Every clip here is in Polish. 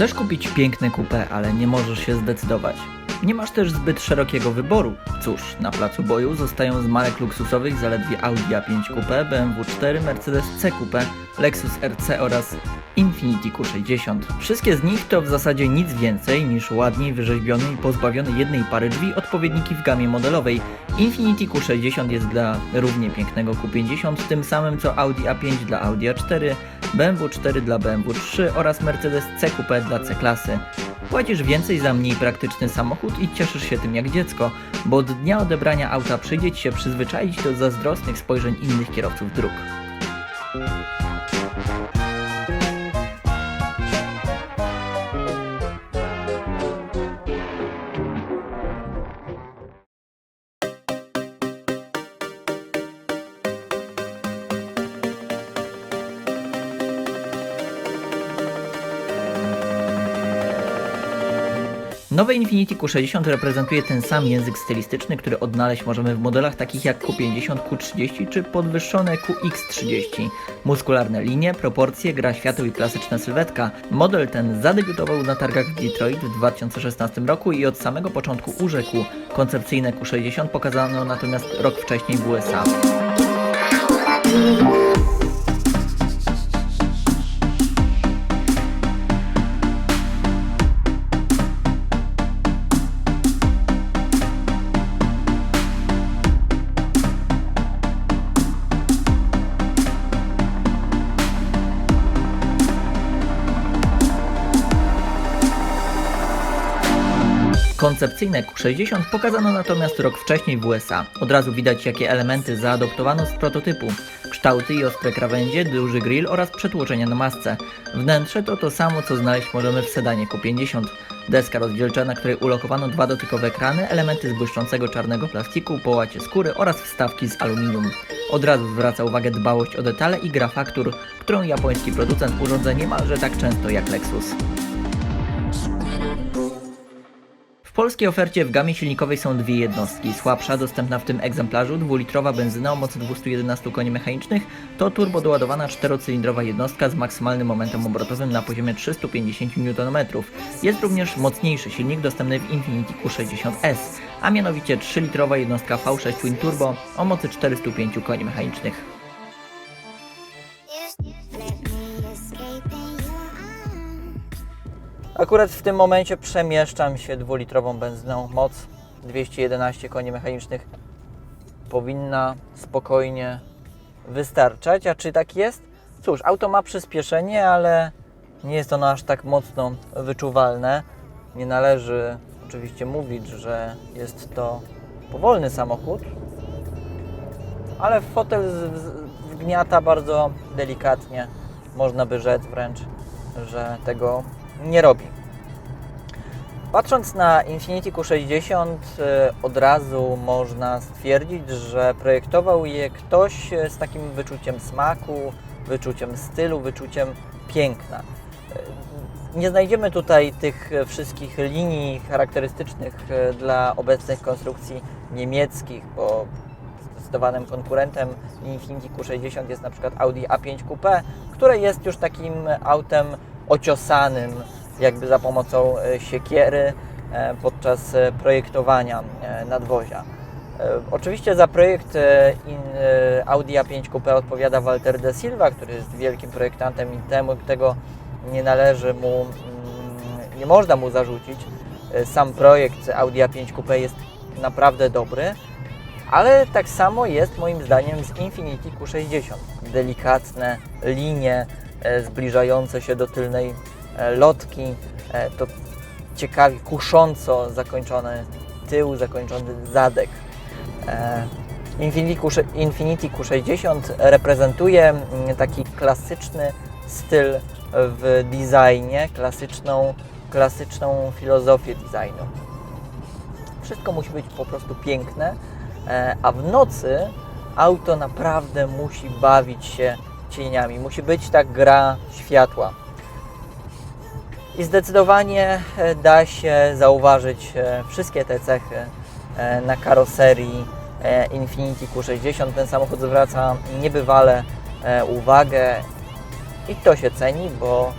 Chcesz kupić piękne coupe, ale nie możesz się zdecydować. Nie masz też zbyt szerokiego wyboru. Cóż, na placu boju zostają z marek luksusowych zaledwie Audi A5 Coupe, BMW 4, Mercedes C Coupe, Lexus RC oraz Infiniti Q60. Wszystkie z nich to w zasadzie nic więcej niż ładniej wyrzeźbiony i pozbawiony jednej pary drzwi odpowiedniki w gamie modelowej. Infiniti Q60 jest dla równie pięknego Q50, tym samym co Audi A5 dla Audi A4, BMW 4 dla BMW 3 oraz Mercedes C Coupe dla C klasy. Płacisz więcej za mniej praktyczny samochód i cieszysz się tym jak dziecko, bo od dnia odebrania auta przyjdzie Ci się przyzwyczaić do zazdrosnych spojrzeń innych kierowców dróg. Nowe Infiniti Q60 reprezentuje ten sam język stylistyczny, który odnaleźć możemy w modelach takich jak Q50, Q30 czy podwyższone QX30. Muskularne linie, proporcje, gra świateł i klasyczna sylwetka. Model ten zadebiutował na targach w Detroit w 2016 roku i od samego początku urzekł. Koncepcyjne Q60 pokazano natomiast rok wcześniej w USA. Koncepcyjne Q60 pokazano natomiast rok wcześniej w USA. Od razu widać jakie elementy zaadoptowano z prototypu. Kształty i ostre krawędzie, duży grill oraz przetłoczenia na masce. Wnętrze to to samo co znaleźć możemy w sedanie Q50. Deska rozdzielcza, na której ulokowano dwa dotykowe ekrany, elementy z błyszczącego czarnego plastiku, połacie skóry oraz wstawki z aluminium. Od razu zwraca uwagę dbałość o detale i gra faktur, którą japoński producent urządza niemalże tak często jak Lexus. Polskiej ofercie w gamie silnikowej są dwie jednostki. Słabsza, dostępna w tym egzemplarzu, dwulitrowa benzyna o mocy 211 koni mechanicznych to turbo doładowana czterocylindrowa jednostka z maksymalnym momentem obrotowym na poziomie 350 Nm. Jest również mocniejszy silnik dostępny w Infiniti Q60S, a mianowicie 3-litrowa jednostka V6 Twin Turbo o mocy 405 koni mechanicznych. Akurat w tym momencie przemieszczam się dwulitrową benzyną. Moc 211 koni mechanicznych powinna spokojnie wystarczać. A czy tak jest? Cóż, auto ma przyspieszenie, ale nie jest ono aż tak mocno wyczuwalne. Nie należy oczywiście mówić, że jest to powolny samochód, ale fotel wgniata bardzo delikatnie. Można by rzec wręcz, że tego nie robi. Patrząc na Infiniti Q60, y, od razu można stwierdzić, że projektował je ktoś z takim wyczuciem smaku, wyczuciem stylu, wyczuciem piękna. Y, Nie znajdziemy tutaj tych wszystkich linii charakterystycznych dla obecnych konstrukcji niemieckich, bo zdecydowanym konkurentem Infiniti Q60 jest na przykład Audi A5 Coupe, które jest już takim autem ociosanym jakby za pomocą e, siekiery e, podczas e, projektowania nadwozia. Oczywiście za projekt Audi A5 Coupe odpowiada Walter de Silva, który jest wielkim projektantem i temu tego nie należy mu, mm, nie można mu zarzucić. Sam projekt Audi A5 Coupe jest naprawdę dobry, ale tak samo jest moim zdaniem z Infiniti Q60. Delikatne linie zbliżające się do tylnej e, lotki, e, to ciekawie kusząco zakończony tył, zakończony zadek. E, Infiniti Q60 reprezentuje mm, taki klasyczny styl w designie, klasyczną, klasyczną filozofię designu. Wszystko musi być po prostu piękne, e, a w nocy auto naprawdę musi bawić się cieniami. Musi być ta gra światła. I zdecydowanie e, da się zauważyć e, wszystkie te cechy e, na karoserii Infiniti Q60. Ten samochód zwraca niebywale uwagę i to się ceni, bo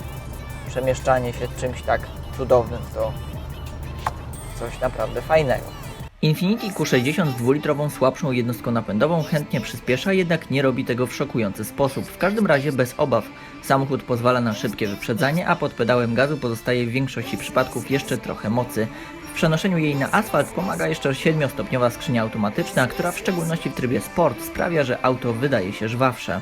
przemieszczanie się czymś tak cudownym to coś naprawdę fajnego. Infiniti Q60 z dwulitrową słabszą jednostką napędową chętnie przyspiesza, jednak nie robi tego w szokujący sposób. W każdym razie bez obaw. Samochód pozwala na szybkie wyprzedzanie, a pod pedałem gazu pozostaje w większości przypadków jeszcze trochę mocy. W przenoszeniu jej na asfalt pomaga jeszcze 7-stopniowa skrzynia automatyczna, która w szczególności w trybie sport sprawia, że auto wydaje się żwawsze.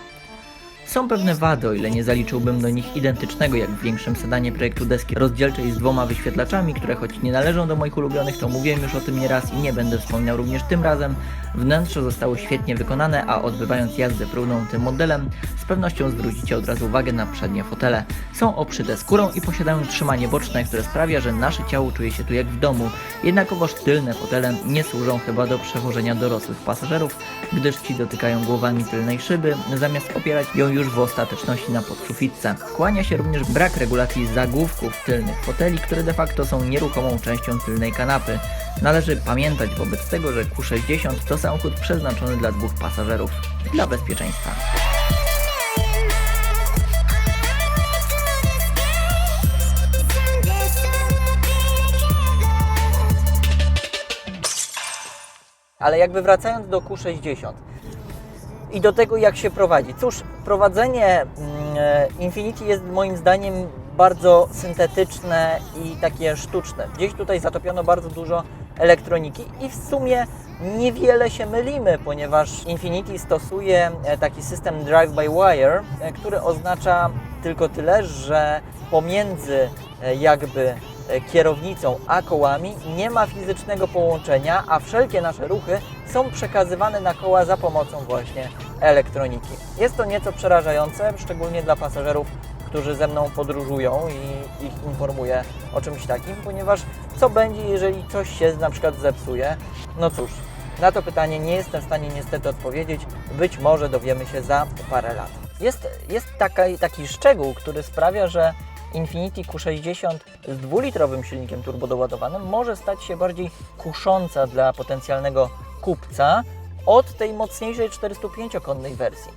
Są pewne wady, o ile nie zaliczyłbym do nich identycznego jak w większym sedanie projektu deski rozdzielczej z dwoma wyświetlaczami, które choć nie należą do moich ulubionych, to mówiłem już o tym nieraz i nie będę wspominał również tym razem. Wnętrze zostało świetnie wykonane, a odbywając jazdę próbną tym modelem, z pewnością zwrócicie od razu uwagę na przednie fotele. Są obszyte skórą i posiadają trzymanie boczne, które sprawia, że nasze ciało czuje się tu jak w domu. Jednakowoż tylne fotele nie służą chyba do przewożenia dorosłych pasażerów, gdyż ci dotykają głowami tylnej szyby, zamiast opierać ją już w ostateczności na podsufitce. Kłania się również brak regulacji zagłówków tylnych foteli, które de facto są nieruchomą częścią tylnej kanapy. Należy pamiętać wobec tego, że Q60 to samochód przeznaczony dla dwóch pasażerów. Dla bezpieczeństwa. Ale jakby wracając do Q60 i do tego, jak się prowadzi. Cóż, prowadzenie mm, e, Infinity jest moim zdaniem bardzo syntetyczne i takie sztuczne. Gdzieś tutaj zatopiono bardzo dużo elektroniki i w sumie niewiele się mylimy, ponieważ Infinity stosuje e, taki system drive-by-wire, e, który oznacza tylko tyle, że pomiędzy jakby kierownicą a kołami nie ma fizycznego połączenia, a wszelkie nasze ruchy są przekazywane na koła za pomocą właśnie elektroniki. Jest to nieco przerażające, szczególnie dla pasażerów, którzy ze mną podróżują i ich informuję o czymś takim, ponieważ co będzie, jeżeli coś się na przykład zepsuje? No cóż, na to pytanie nie jestem w stanie niestety odpowiedzieć. Być może dowiemy się za parę lat. Jest, jest taka, taki szczegół, który sprawia, że Infiniti Q60 z dwulitrowym silnikiem turbodoładowanym może stać się bardziej kusząca dla potencjalnego kupca od tej mocniejszej 405-konnej wersji.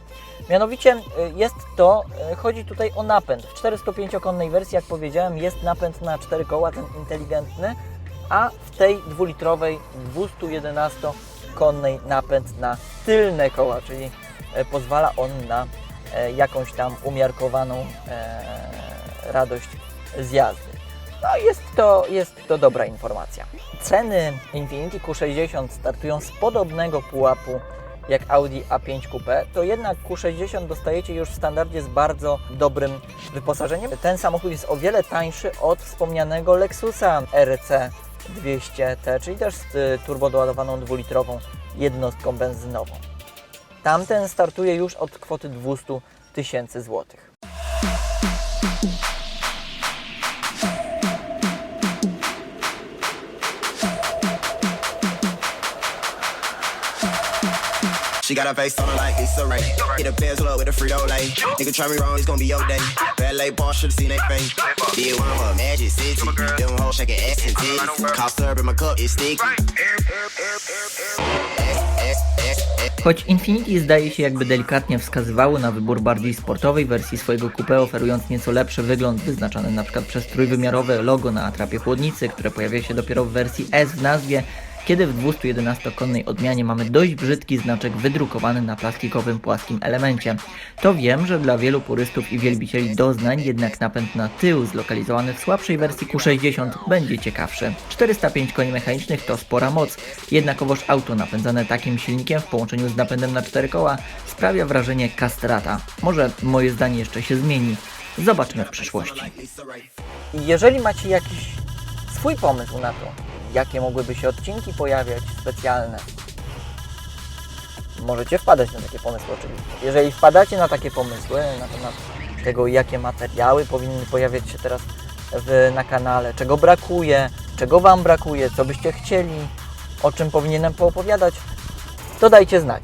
Mianowicie y, jest to, y, chodzi tutaj o napęd. W 405-konnej wersji, jak powiedziałem, jest napęd na 4 koła, ten inteligentny, a w tej dwulitrowej 211-konnej napęd na tylne koła, czyli e, pozwala on na e, jakąś tam umiarkowaną e, radość z jazdy. No jest to, jest to dobra informacja. Ceny Infiniti Q60 startują z podobnego pułapu jak Audi A5 Coupe, to jednak Q60 dostajecie już w standardzie z bardzo dobrym wyposażeniem. Ten samochód jest o wiele tańszy od wspomnianego Lexusa RC 200T, czyli też z y, turbodoładowaną dwulitrową jednostką benzynową. Tamten startuje już od kwoty 200 tysięcy złotych. She got face on her like it's a rain. A with a Frito Lay. Nigga try me wrong, it's gonna be your day. Ballet ball should've seen that. Did one Magic City. Them hoes shaking ass and titties. Cough syrup in my cup, it's sticky. Choć Infiniti zdaje się jakby delikatnie wskazywało na wybór bardziej sportowej wersji swojego coupe, oferując nieco lepszy wygląd wyznaczany np. przez trójwymiarowe logo na atrapie chłodnicy, które pojawia się dopiero w wersji S w nazwie, kiedy w 211-konnej odmianie mamy dość brzydki znaczek wydrukowany na plastikowym płaskim elemencie. To wiem, że dla wielu purystów i wielbicieli doznań jednak napęd na tył zlokalizowany w słabszej wersji Q60 będzie ciekawszy. 405 koni mechanicznych to spora moc, jednakowoż auto napędzane takim silnikiem w połączeniu z napędem na cztery koła sprawia wrażenie kastrata. Może moje zdanie jeszcze się zmieni. Zobaczmy w przyszłości. Jeżeli macie jakiś swój pomysł na to, jakie mogłyby się odcinki pojawiać specjalne, możecie wpadać na takie pomysły oczywiście. Jeżeli wpadacie na takie pomysły, na temat tego, jakie materiały powinny pojawiać się teraz w, na kanale, czego brakuje, czego Wam brakuje, co byście chcieli, o czym powinienem poopowiadać, to dajcie znać.